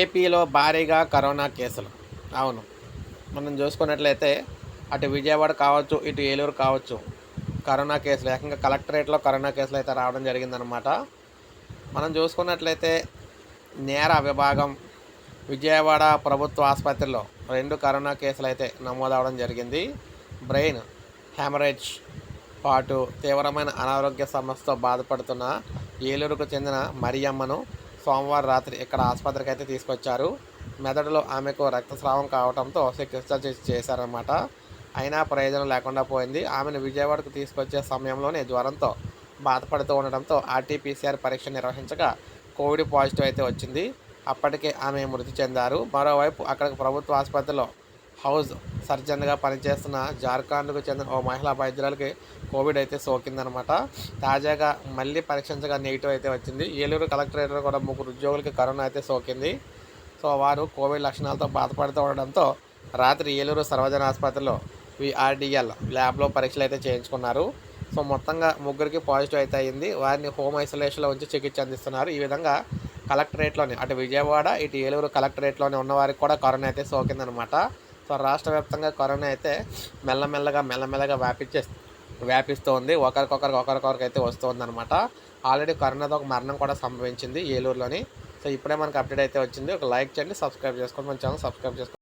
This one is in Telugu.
ఏపీలో భారీగా కరోనా కేసులు. అవును. మనం చూసుకున్నట్లయితే అటు విజయవాడ కావచ్చు ఇటు ఏలూరు కావచ్చు కరోనా కేసులు ఏకంగా కలెక్టరేట్లో కరోనా కేసులు అయితే రావడం జరిగిందనమాట మనం చూసుకున్నట్లయితే నేర విభాగం విజయవాడ ప్రభుత్వ ఆసుపత్రిలో రెండు కరోనా కేసులు అయితే నమోదవడం జరిగింది. బ్రెయిన్ హ్యామరేజ్ పాటు తీవ్రమైన అనారోగ్య సమస్యతో బాధపడుతున్న ఏలూరుకు చెందిన మరియమ్మను సోమవారం రాత్రి ఇక్కడ ఆసుపత్రికి అయితే తీసుకొచ్చారు. మెదడులో ఆమెకు రక్తస్రావం కావడంతో చికిత్స చేసి చేశారన్నమాట. అయినా ప్రయోజనం లేకుండా పోయింది. ఆమెను విజయవాడకు తీసుకొచ్చే సమయంలోనే జ్వరంతో బాధపడుతూ ఉండడంతో ఆర్టీపీసీఆర్ పరీక్ష నిర్వహించగా కోవిడ్ పాజిటివ్ అయితే వచ్చింది. అప్పటికే ఆమె మృతి చెందారు. మరోవైపు అక్కడికి ప్రభుత్వ ఆసుపత్రిలో హౌస్ సర్జన్గా పనిచేస్తున్న జార్ఖండ్కు చెందిన ఓ మహిళా వైద్యురాలకి కోవిడ్ అయితే సోకిందనమాట. తాజాగా మళ్ళీ పరీక్షించగా నెగిటివ్ అయితే వచ్చింది. ఏలూరు కలెక్టరేట్లో కూడా ముగ్గురు ఉద్యోగులకి కరోనా అయితే సోకింది. సో వారు కోవిడ్ లక్షణాలతో బాధపడుతూ ఉండడంతో రాత్రి ఏలూరు సర్వజన ఆసుపత్రిలో విఆర్డిఎల్ ల్యాబ్లో పరీక్షలు అయితే చేయించుకున్నారు. సో మొత్తంగా ముగ్గురికి పాజిటివ్ అయితే అయింది. వారిని హోమ్ ఐసోలేషన్లో ఉంచి చికిత్స అందిస్తున్నారు. ఈ విధంగా కలెక్టరేట్లోని అటు విజయవాడ ఇటు ఏలూరు కలెక్టరేట్లోనే ఉన్న వారికి కూడా కరోనా అయితే సోకిందనమాట. రాష్ట్ర వ్యాప్తంగా కరోనా అయితే మెల్లమెల్లగా మెల్లమెల్లగా వ్యాపించే వ్యాపిస్తోంది. ఒకరికొకరికి ఒకరికొకరికి అయితే వస్తుంది అనమాట ఆల్రెడీ కరోనాతో ఒక మరణం కూడా సంభవించింది ఏలూరులోని. సో ఇప్పుడే మనకు అప్డేట్ అయితే వచ్చింది. ఒక లైక్ చేయండి సబ్స్క్రైబ్ చేసుకోండి. మన ఛానల్ సబ్స్క్రైబ్ చేసుకోండి